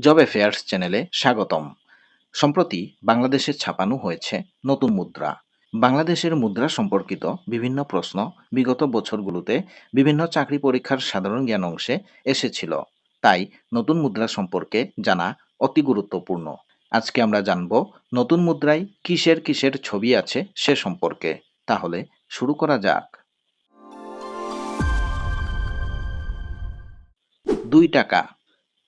Job affairs চ্যানেলে স্বাগতম। সম্প্রতি বাংলাদেশে ছাপানো হয়েছে নতুন মুদ্রা। বাংলাদেশের মুদ্রা সম্পর্কিত বিভিন্ন প্রশ্ন বিগত বছরগুলোতে বিভিন্ন চাকরি পরীক্ষার সাধারণ জ্ঞান অংশে এসেছিল। তাই নতুন মুদ্রা সম্পর্কে জানা অতি গুরুত্বপূর্ণ। আজকে আমরা জানব নতুন মুদ্রায় কিসের কিসের ছবি আছে সে সম্পর্কে। তাহলে শুরু করা যাক। দুই টাকা।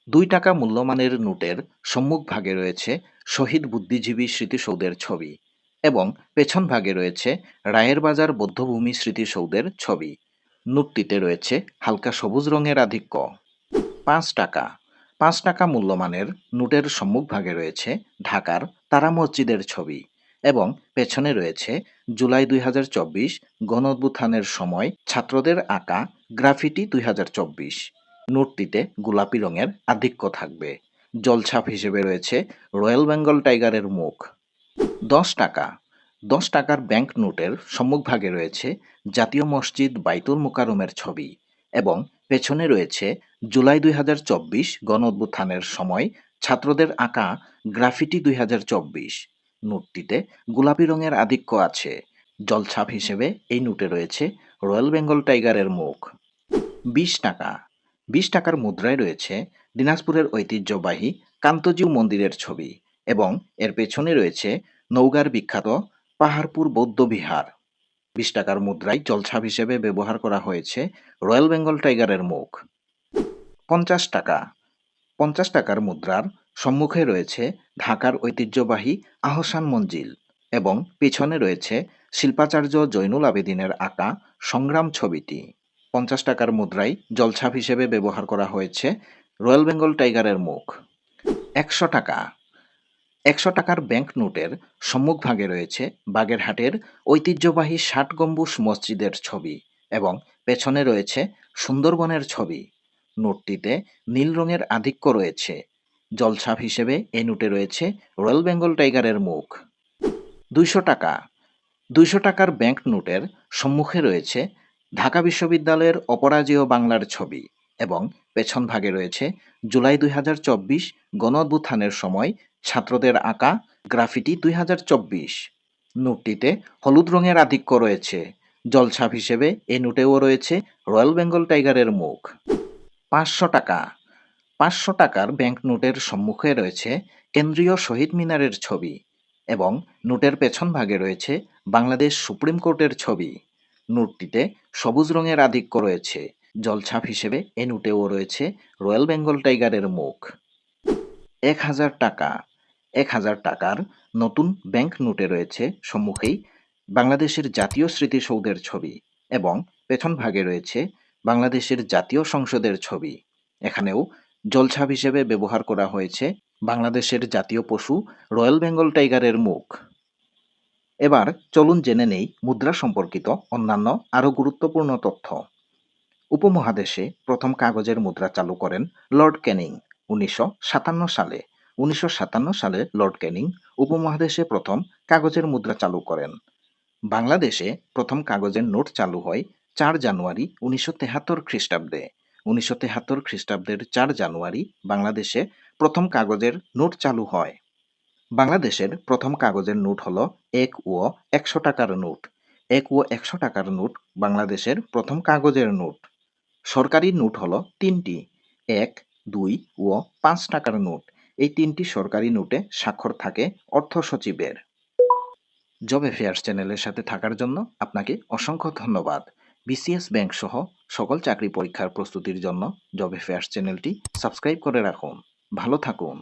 দুই টাকা মূল্যমানের নোটের সম্মুখ ভাগে রয়েছে শহীদ বুদ্ধিজীবী স্মৃতিসৌধের ছবি এবং পেছন ভাগে রয়েছে রায়ের বাজার বৌদ্ধভূমি স্মৃতিসৌধের ছবি। নোটটিতে রয়েছে হালকা সবুজ রঙের আধিক্য। পাঁচ টাকা। পাঁচ টাকা মূল্যমানের নোটের সম্মুখ ভাগে রয়েছে ঢাকার তারা মসজিদের ছবি এবং পেছনে রয়েছে জুলাই দুই হাজার চব্বিশ গণ সময় ছাত্রদের আঁকা গ্রাফিটি দুই হাজার চব্বিশ। নোটটিতে গোলাপি রঙের আধিক্য থাকবে। জলছাপ হিসেবে রয়েছে রয়্যাল বেঙ্গল টাইগারের মুখ। দশ টাকা। দশ টাকার ব্যাংক নোটের সম্মুখভাগে রয়েছে জাতীয় মসজিদ বাইতুল মোকারমের ছবি এবং পেছনে রয়েছে জুলাই দুই হাজার চব্বিশ গণ সময় ছাত্রদের আঁকা গ্রাফিটি দুই হাজার চব্বিশ। নোটটিতে গোলাপি রঙের আধিক্য আছে। জলছাপ হিসেবে এই নোটে রয়েছে রয়্যাল বেঙ্গল টাইগারের মুখ। বিশ টাকা। বিশ টাকার মুদ্রায় রয়েছে দিনাজপুরের ঐতিহ্যবাহী কান্তজিউ মন্দিরের ছবি এবং এর পেছনে রয়েছে নৌগার বিখ্যাত পাহাড়পুর বৌদ্ধ বিহার। বিশ টাকার মুদ্রায় জলছাপ হিসেবে ব্যবহার করা হয়েছে রয়্যাল বেঙ্গল টাইগারের মুখ। পঞ্চাশ টাকা। পঞ্চাশ টাকার মুদ্রার সম্মুখে রয়েছে ঢাকার ঐতিহ্যবাহী আহসান মঞ্জিল এবং পেছনে রয়েছে শিল্পাচার্য জৈনুল আবেদিনের আঁকা সংগ্রাম ছবিটি। পঞ্চাশ টাকার মুদ্রায় জলছাপ হিসেবে ব্যবহার করা হয়েছে রয়্যাল বেঙ্গল টাইগারের মুখ। একশো টাকা। একশো টাকার ব্যাংক নোটের সম্মুখভাগে রয়েছে বাগেরহাটের ঐতিহ্যবাহী ষাট গম্বুজ মসজিদের ছবি এবং পেছনে রয়েছে সুন্দরবনের ছবি। নোটটিতে নীল রঙের আধিক্য রয়েছে। জলছাপ হিসেবে এই নোটে রয়েছে রয়্যাল বেঙ্গল টাইগারের মুখ। দুইশো টাকা। দুইশো টাকার ব্যাংক নোটের সম্মুখে রয়েছে ঢাকা বিশ্ববিদ্যালয়ের অপরাজেয় বাংলার ছবি এবং পেছন ভাগে রয়েছে জুলাই দুই হাজার চব্বিশ গণ অভ্যুত্থানের সময় ছাত্রদের আঁকা গ্রাফিটি দুই হাজার চব্বিশ। নোটটিতে হলুদ রঙের আধিক্য রয়েছে। জলছাপ হিসেবে এই নোটেও রয়েছে রয়্যাল বেঙ্গল টাইগারের মুখ। পাঁচশো টাকা। পাঁচশো টাকার ব্যাংক নোটের সম্মুখে রয়েছে কেন্দ্রীয় শহীদ মিনারের ছবি এবং নোটের পেছন ভাগে রয়েছে বাংলাদেশ সুপ্রিম কোর্টের ছবি। নোটটিতে সবুজ রঙের আধিক্য রয়েছে। জলছাপ হিসেবে এ নোটেও রয়েছে রয়্যাল বেঙ্গল টাইগারের মুখ। এক হাজার টাকা। এক হাজার টাকার নতুন ব্যাংক নোটে রয়েছে সম্মুখেই বাংলাদেশের জাতীয় স্মৃতিসৌধের ছবি এবং পেছন ভাগে রয়েছে বাংলাদেশের জাতীয় সংসদের ছবি। এখানেও জলছাপ হিসেবে ব্যবহার করা হয়েছে বাংলাদেশের জাতীয় পশু রয়্যাল বেঙ্গল টাইগারের মুখ। এবার চলুন জেনে নেই মুদ্রা সম্পর্কিত অন্যান্য আরও গুরুত্বপূর্ণ তথ্য। উপমহাদেশে প্রথম কাগজের মুদ্রা চালু করেন লর্ড ক্যানিং উনিশশো সাতান্ন সালে। উনিশশো সাতান্ন সালে লর্ড ক্যানিং উপমহাদেশে প্রথম কাগজের মুদ্রা চালু করেন। বাংলাদেশে প্রথম কাগজের নোট চালু হয় চার জানুয়ারি উনিশশো তেহাত্তর খ্রিস্টাব্দে। উনিশশো তেহাত্তর খ্রিস্টাব্দের চার জানুয়ারি বাংলাদেশে প্রথম কাগজের নোট চালু হয়। বাংলাদেশের প্রথম কাগজের নোট হল এক ও একশো টাকার নোট। এক ও একশো টাকার নোট বাংলাদেশের প্রথম কাগজের নোট। সরকারি নোট হল তিনটি। এক, দুই, ও পাঁচ টাকার নোট। এই তিনটি সরকারি নোটে স্বাক্ষর থাকে অর্থ সচিবের। জব অ্যাফেয়ার্স চ্যানেলের সাথে থাকার জন্য আপনাকে অসংখ্য ধন্যবাদ। বিসিএস ব্যাংক সহ সকল চাকরি পরীক্ষার প্রস্তুতির জন্য জব অ্যাফেয়ার্স চ্যানেলটি সাবস্ক্রাইব করে রাখুন। ভালো থাকুন।